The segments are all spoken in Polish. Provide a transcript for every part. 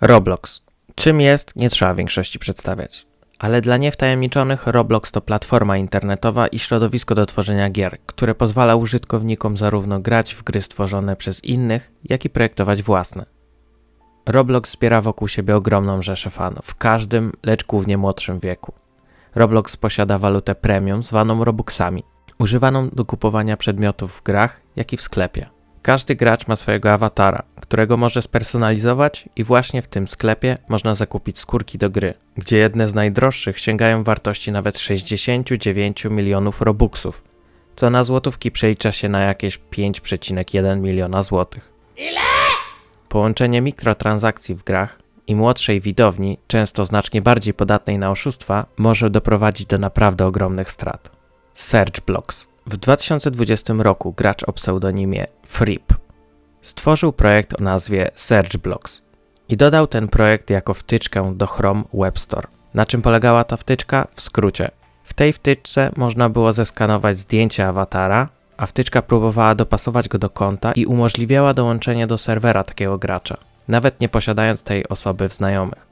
Roblox. Czym jest, nie trzeba większości przedstawiać. Ale dla niewtajemniczonych Roblox to platforma internetowa i środowisko do tworzenia gier, które pozwala użytkownikom zarówno grać w gry stworzone przez innych, jak i projektować własne. Roblox zbiera wokół siebie ogromną rzeszę fanów, w każdym, lecz głównie młodszym wieku. Roblox posiada walutę premium zwaną Robuxami, używaną do kupowania przedmiotów w grach, jak i w sklepie. Każdy gracz ma swojego awatara, którego może spersonalizować i właśnie w tym sklepie można zakupić skórki do gry, gdzie jedne z najdroższych sięgają wartości nawet 69 milionów robuxów, co na złotówki przelicza się na jakieś 5,1 miliona złotych. Połączenie mikrotransakcji w grach i młodszej widowni, często znacznie bardziej podatnej na oszustwa, może doprowadzić do naprawdę ogromnych strat. Search Blocks. W 2020 roku gracz o pseudonimie Freep stworzył projekt o nazwie Search Blocks i dodał ten projekt jako wtyczkę do Chrome Web Store. Na czym polegała ta wtyczka? W skrócie. W tej wtyczce można było zeskanować zdjęcie awatara, a wtyczka próbowała dopasować go do konta i umożliwiała dołączenie do serwera takiego gracza, nawet nie posiadając tej osoby w znajomych.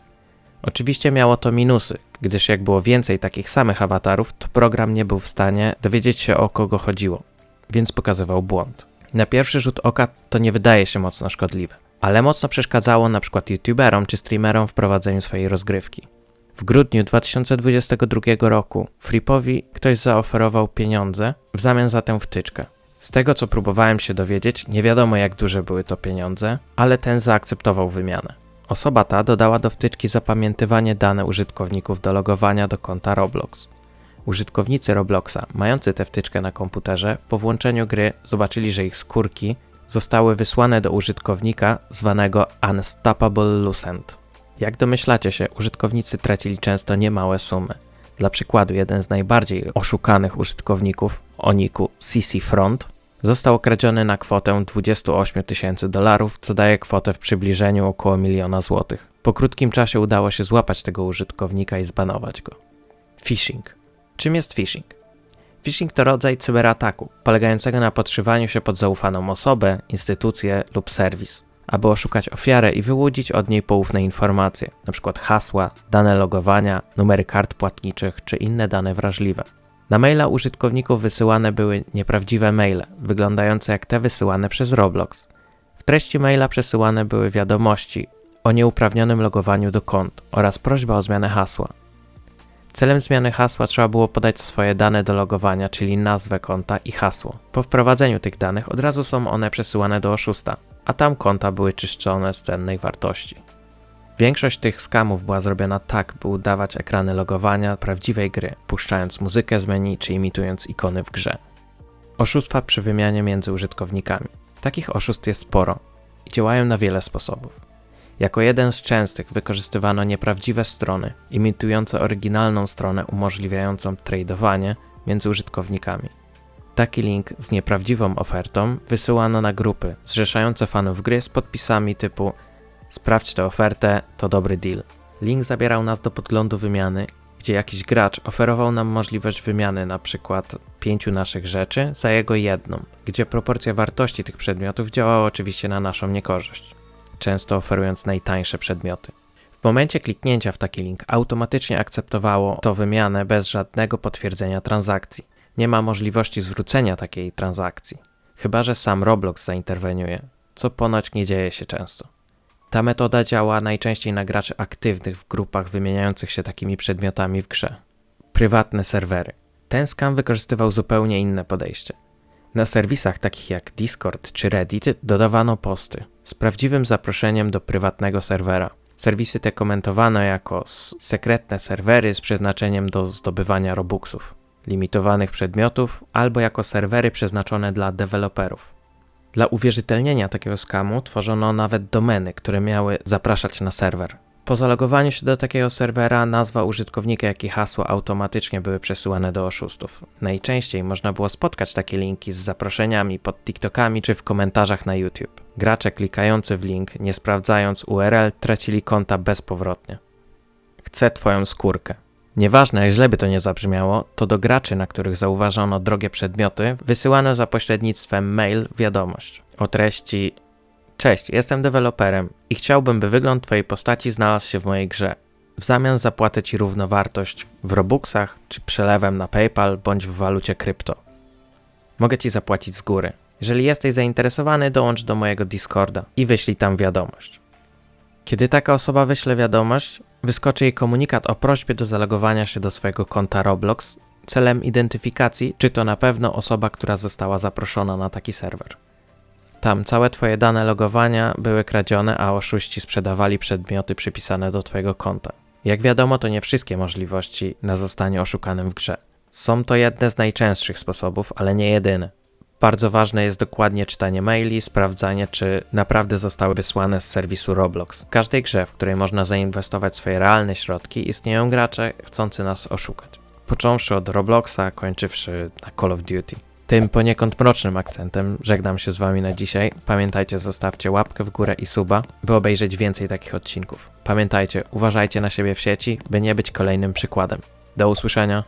Oczywiście miało to minusy, gdyż jak było więcej takich samych awatarów, to program nie był w stanie dowiedzieć się o kogo chodziło, więc pokazywał błąd. Na pierwszy rzut oka to nie wydaje się mocno szkodliwe, ale mocno przeszkadzało na przykład youtuberom czy streamerom w prowadzeniu swojej rozgrywki. W grudniu 2022 roku Fripowi ktoś zaoferował pieniądze w zamian za tę wtyczkę. Z tego co próbowałem się dowiedzieć, nie wiadomo jak duże były to pieniądze, ale ten zaakceptował wymianę. Osoba ta dodała do wtyczki zapamiętywanie dane użytkowników do logowania do konta Roblox. Użytkownicy Robloxa, mający tę wtyczkę na komputerze, po włączeniu gry zobaczyli, że ich skórki zostały wysłane do użytkownika zwanego Unstoppable Lucent. Jak domyślacie się, użytkownicy tracili często niemałe sumy. Dla przykładu, jeden z najbardziej oszukanych użytkowników, o niku CC Front, został okradziony na kwotę 28 tysięcy dolarów, co daje kwotę w przybliżeniu około miliona złotych. Po krótkim czasie udało się złapać tego użytkownika i zbanować go. Phishing. Czym jest phishing? Phishing to rodzaj cyberataku, polegającego na podszywaniu się pod zaufaną osobę, instytucję lub serwis, aby oszukać ofiarę i wyłudzić od niej poufne informacje, np. hasła, dane logowania, numery kart płatniczych czy inne dane wrażliwe. Na maila użytkowników wysyłane były nieprawdziwe maile, wyglądające jak te wysyłane przez Roblox. W treści maila przesyłane były wiadomości o nieuprawnionym logowaniu do kont oraz prośba o zmianę hasła. Celem zmiany hasła trzeba było podać swoje dane do logowania, czyli nazwę konta i hasło. Po wprowadzeniu tych danych od razu są one przesyłane do oszusta, a tam konta były czyszczone z cennej wartości. Większość tych skamów była zrobiona tak, by udawać ekrany logowania prawdziwej gry, puszczając muzykę z menu czy imitując ikony w grze. Oszustwa przy wymianie między użytkownikami. Takich oszustw jest sporo i działają na wiele sposobów. Jako jeden z częstych wykorzystywano nieprawdziwe strony, imitujące oryginalną stronę umożliwiającą tradowanie między użytkownikami. Taki link z nieprawdziwą ofertą wysyłano na grupy zrzeszające fanów gry z podpisami typu Sprawdź tę ofertę, to dobry deal. Link zabierał nas do podglądu wymiany, gdzie jakiś gracz oferował nam możliwość wymiany na przykład pięciu naszych rzeczy za jego jedną, gdzie proporcja wartości tych przedmiotów działała oczywiście na naszą niekorzyść, często oferując najtańsze przedmioty. W momencie kliknięcia w taki link automatycznie akceptowało to wymianę bez żadnego potwierdzenia transakcji. Nie ma możliwości zwrócenia takiej transakcji, chyba że sam Roblox zainterweniuje, co ponoć nie dzieje się często. Ta metoda działa najczęściej na graczy aktywnych w grupach wymieniających się takimi przedmiotami w grze. Prywatne serwery. Ten skam wykorzystywał zupełnie inne podejście. Na serwisach takich jak Discord czy Reddit dodawano posty z prawdziwym zaproszeniem do prywatnego serwera. Serwisy te komentowano jako sekretne serwery z przeznaczeniem do zdobywania robuxów, limitowanych przedmiotów albo jako serwery przeznaczone dla deweloperów. Dla uwierzytelnienia takiego skamu tworzono nawet domeny, które miały zapraszać na serwer. Po zalogowaniu się do takiego serwera nazwa użytkownika jak i hasło automatycznie były przesyłane do oszustów. Najczęściej można było spotkać takie linki z zaproszeniami pod TikTokami czy w komentarzach na YouTube. Gracze klikający w link, nie sprawdzając URL, tracili konta bezpowrotnie. Chcę twoją skórkę. Nieważne, jak źle by to nie zabrzmiało, to do graczy, na których zauważono drogie przedmioty, wysyłano za pośrednictwem mail wiadomość o treści Cześć, jestem deweloperem i chciałbym, by wygląd Twojej postaci znalazł się w mojej grze. W zamian zapłacę Ci równowartość w Robuxach, czy przelewem na PayPal, bądź w walucie krypto. Mogę Ci zapłacić z góry. Jeżeli jesteś zainteresowany, dołącz do mojego Discorda i wyślij tam wiadomość. Kiedy taka osoba wyśle wiadomość, wyskoczy jej komunikat o prośbie do zalogowania się do swojego konta Roblox celem identyfikacji, czy to na pewno osoba, która została zaproszona na taki serwer. Tam całe Twoje dane logowania były kradzione, a oszuści sprzedawali przedmioty przypisane do Twojego konta. Jak wiadomo, to nie wszystkie możliwości na zostanie oszukanym w grze. Są to jedne z najczęstszych sposobów, ale nie jedyny. Bardzo ważne jest dokładnie czytanie maili, sprawdzanie, czy naprawdę zostały wysłane z serwisu Roblox. W każdej grze, w której można zainwestować swoje realne środki, istnieją gracze chcący nas oszukać. Począwszy od Robloxa, kończywszy na Call of Duty. Tym poniekąd mrocznym akcentem żegnam się z Wami na dzisiaj. Pamiętajcie, zostawcie łapkę w górę i suba, by obejrzeć więcej takich odcinków. Pamiętajcie, uważajcie na siebie w sieci, by nie być kolejnym przykładem. Do usłyszenia.